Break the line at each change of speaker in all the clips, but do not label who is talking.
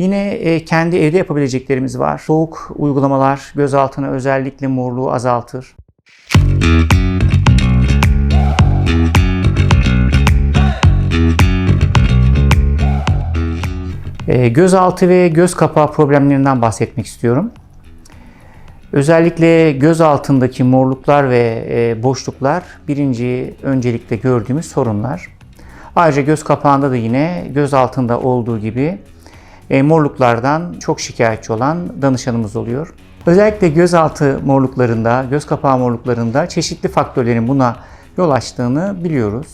Yine e, kendi evde yapabileceklerimiz var. Soğuk uygulamalar göz altına özellikle morluğu azaltır. E, Gözaltı ve göz kapağı problemlerinden bahsetmek istiyorum. Özellikle göz altındaki morluklar ve e, boşluklar birinci öncelikle gördüğümüz sorunlar. Ayrıca göz kapağında da yine göz altında olduğu gibi e, morluklardan çok şikayetçi olan danışanımız oluyor. Özellikle gözaltı morluklarında, göz kapağı morluklarında çeşitli faktörlerin buna yol açtığını biliyoruz.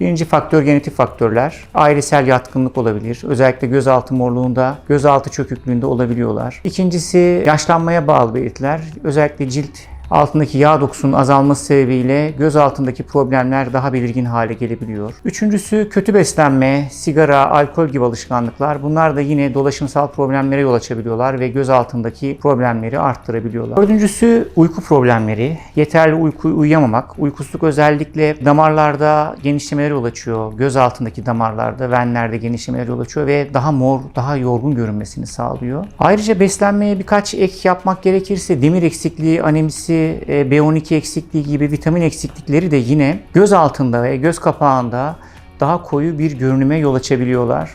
Birinci faktör genetik faktörler. Ailesel yatkınlık olabilir. Özellikle gözaltı morluğunda, gözaltı çöküklüğünde olabiliyorlar. İkincisi yaşlanmaya bağlı belirtiler. Özellikle cilt altındaki yağ dokusunun azalması sebebiyle göz altındaki problemler daha belirgin hale gelebiliyor. Üçüncüsü kötü beslenme, sigara, alkol gibi alışkanlıklar. Bunlar da yine dolaşımsal problemlere yol açabiliyorlar ve göz altındaki problemleri arttırabiliyorlar. Dördüncüsü uyku problemleri. Yeterli uyku uyuyamamak. Uykusuzluk özellikle damarlarda genişlemeler yol açıyor. Göz altındaki damarlarda, venlerde genişlemeler yol açıyor ve daha mor, daha yorgun görünmesini sağlıyor. Ayrıca beslenmeye birkaç ek yapmak gerekirse demir eksikliği, anemisi, e, B12 eksikliği gibi vitamin eksiklikleri de yine göz altında ve göz kapağında daha koyu bir görünüme yol açabiliyorlar.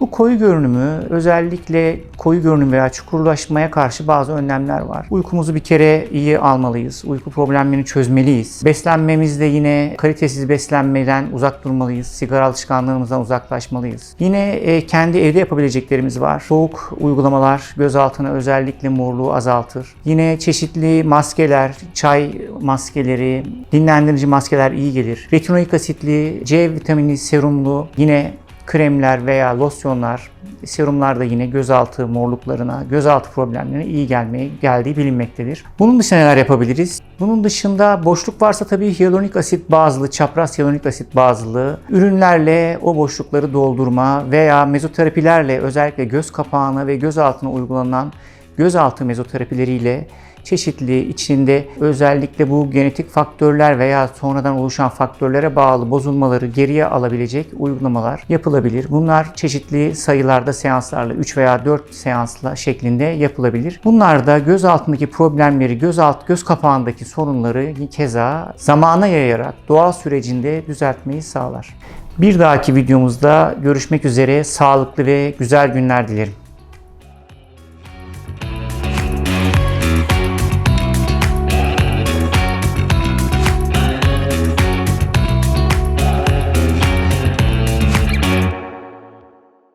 Bu koyu görünümü özellikle koyu görünüm veya çukurlaşmaya karşı bazı önlemler var. Uykumuzu bir kere iyi almalıyız. Uyku problemlerini çözmeliyiz. Beslenmemizde yine kalitesiz beslenmeden uzak durmalıyız. Sigara alışkanlığımızdan uzaklaşmalıyız. Yine e, kendi evde yapabileceklerimiz var. Soğuk uygulamalar göz altına özellikle morluğu azaltır. Yine çeşitli maskeler, çay maskeleri, dinlendirici maskeler iyi gelir. Retinoik asitli, C vitamini serumlu yine kremler veya losyonlar, serumlar da yine gözaltı morluklarına, gözaltı problemlerine iyi gelmeye geldiği bilinmektedir. Bunun dışında neler yapabiliriz? Bunun dışında boşluk varsa tabii hyaluronik asit bazlı, çapraz hyaluronik asit bazlı ürünlerle o boşlukları doldurma veya mezoterapilerle özellikle göz kapağına ve göz altına uygulanan gözaltı mezoterapileriyle çeşitli içinde özellikle bu genetik faktörler veya sonradan oluşan faktörlere bağlı bozulmaları geriye alabilecek uygulamalar yapılabilir. Bunlar çeşitli sayılarda seanslarla 3 veya 4 seansla şeklinde yapılabilir. Bunlar da göz altındaki problemleri, göz alt göz kapağındaki sorunları keza zamana yayarak doğal sürecinde düzeltmeyi sağlar. Bir dahaki videomuzda görüşmek üzere sağlıklı ve güzel günler dilerim.